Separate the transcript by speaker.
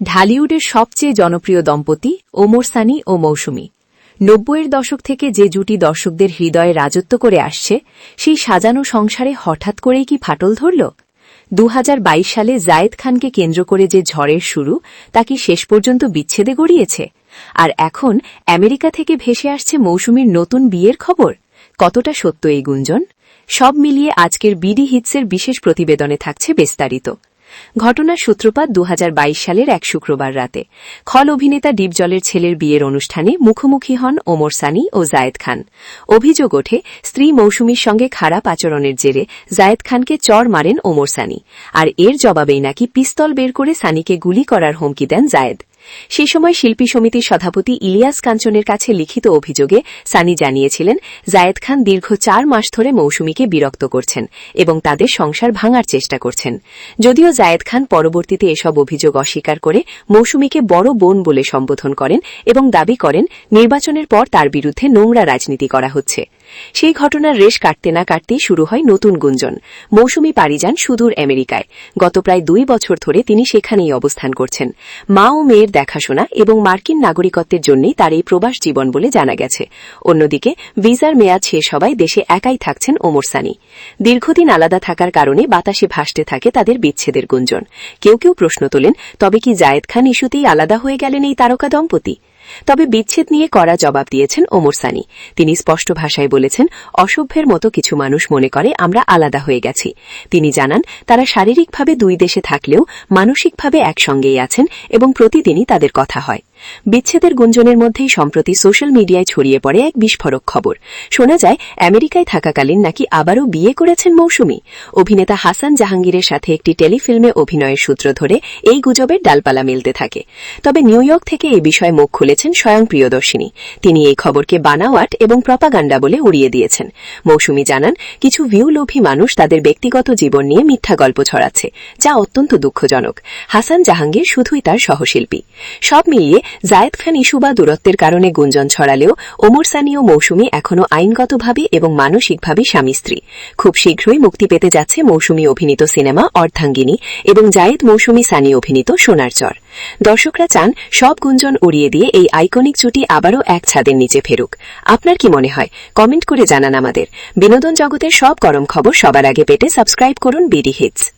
Speaker 1: ঢালিউডের সবচেয়ে জনপ্রিয় দম্পতি ওমর সানি ও মৌসুমী। নব্বইয়ের দশক থেকে যে জুটি দর্শকদের হৃদয়ে রাজত্ব করে আসছে, সেই সাজানো সংসারে হঠাৎ করেই কি ফাটল ধরল? দু হাজার বাইশ সালে জায়েদ খানকে কেন্দ্র করে যে ঝড়ের শুরু, তা কি শেষ পর্যন্ত বিচ্ছেদে গড়িয়েছে? আর এখন আমেরিকা থেকে ভেসে আসছে মৌসুমীর নতুন বিয়ের খবর। কতটা সত্য এই গুঞ্জন? সব মিলিয়ে আজকের বিডি হিটসের বিশেষ প্রতিবেদনে থাকছে বিস্তারিত। ঘটনার সূত্রপাত দু হাজার বাইশ সালের এক শুক্রবার রাতে। খল অভিনেতা ডিপজলের ছেলের বিয়ের অনুষ্ঠানে মুখোমুখি হন ওমর সানি ও জায়েদ খান। অভিযোগ ওঠে, স্ত্রী মৌসুমীর সঙ্গে খারাপ আচরণের জেরে জায়েদ খানকে চর মারেন ওমর সানি। আর এর জবাবেই নাকি পিস্তল বের করে সানিকে গুলি করার হুমকি দেন জায়েদ। সেই সময় শিল্পী সমিতির সভাপতি ইলিয়াস কাঞ্চনের কাছে লিখিত অভিযোগে সানি জানিয়েছিলেন, জায়েদ খান দীর্ঘ চার মাস ধরে মৌসুমীকে বিরক্ত করছেন এবং তাদের সংসার ভাঙার চেষ্টা করছেন। যদিও জায়েদ খান পরবর্তীতে এসব অভিযোগ অস্বীকার করে মৌসুমীকে বড় বোন বলে সম্বোধন করেন এবং দাবি করেন, নির্বাচনের পর তার বিরুদ্ধে নোংরা রাজনীতি করা হচ্ছে। সেই ঘটনার রেশ কাটতে না কাটতেই শুরু হয় নতুন গুঞ্জন। মৌসুমী পাড়ি যান সুদূর আমেরিকায়। গত প্রায় দুই বছর ধরে তিনি সেখানেই অবস্থান করছেন। মা ও মেয়ের দেখাশোনা এবং মার্কিন নাগরিকত্বের জন্যই তার এই প্রবাস জীবন বলে জানা গেছে। অন্যদিকে, ভিসার মেয়াদ শেষ হওয়ায় দেশে একাই থাকছেন ওমর সানি। দীর্ঘদিন আলাদা থাকার কারণে বাতাসে ভাসতে থাকে তাদের বিচ্ছেদের গুঞ্জন। কেউ কেউ প্রশ্ন তোলেন, তবে কি জায়েদ খান ইস্যুতেই আলাদা হয়ে গেলেন এই তারকা দম্পতি? তবে বিচ্ছেদ নিয়ে কড়া জবাব দিয়েছেন ওমর সানি। তিনি স্পষ্ট ভাষায় বলেছেন, অসভ্যের মতো কিছু মানুষ মনে করে আমরা আলাদা হয়ে গেছি। তিনি জানান, তারা শারীরিকভাবে দুই দেশে থাকলেও মানসিকভাবে একসঙ্গেই আছেন এবং প্রতিদিনই তাদের কথা হয়। বিচ্ছেদের গুঞ্জনের মধ্যেই সম্প্রতি সোশ্যাল মিডিয়ায় ছড়িয়ে পড়ে এক বিস্ফোরক খবর। শোনা যায়, আমেরিকায় থাকাকালীন নাকি আবারও বিয়ে করেছেন মৌসুমী। অভিনেতা হাসান জাহাঙ্গীরের সাথে একটি টেলিফিল্মে অভিনয়ের সূত্র ধরে এই গুজবের ডালপালা মিলতে থাকে। তবে নিউ ইয়র্ক থেকে এই বিষয়ে মুখ খুলেছেন স্বয়ং প্রিয়দর্শিনী। তিনি এই খবরকে বানাওয়াট এবং প্রপাগান্ডা বলে উড়িয়ে দিয়েছেন। মৌসুমী জানান, কিছু ভিউলোভী মানুষ তাদের ব্যক্তিগত জীবন নিয়ে মিথ্যা গল্প ছড়াচ্ছে, যা অত্যন্ত দুঃখজনক। হাসান জাহাঙ্গীর শুধুই তার সহশিল্পী। সব মিলিয়ে জায়েদ খান ইস্যু বা দূরত্বের কারণে গুঞ্জন ছড়ালেও ওমর সানি ও মৌসুমী এখনও আইনগতভাবে এবং মানসিকভাবে স্বামী স্ত্রী। খুব শীঘ্রই মুক্তি পেতে যাচ্ছে মৌসুমী অভিনীত সিনেমা অর্ধাঙ্গিনী এবং জায়েদ মৌসুমী সানি অভিনীত সোনার চর। দর্শকরা চান সব গুঞ্জন উড়িয়ে দিয়ে এই আইকনিক জুটি আবারও এক ছাদের নিচে ফেরুক। আপনার কি মনে হয়? কমেন্ট করে জানান আমাদের। বিনোদন জগতের সব গরম খবর সবার আগে পেতে সাবস্ক্রাইব করুন বিডি হিটস।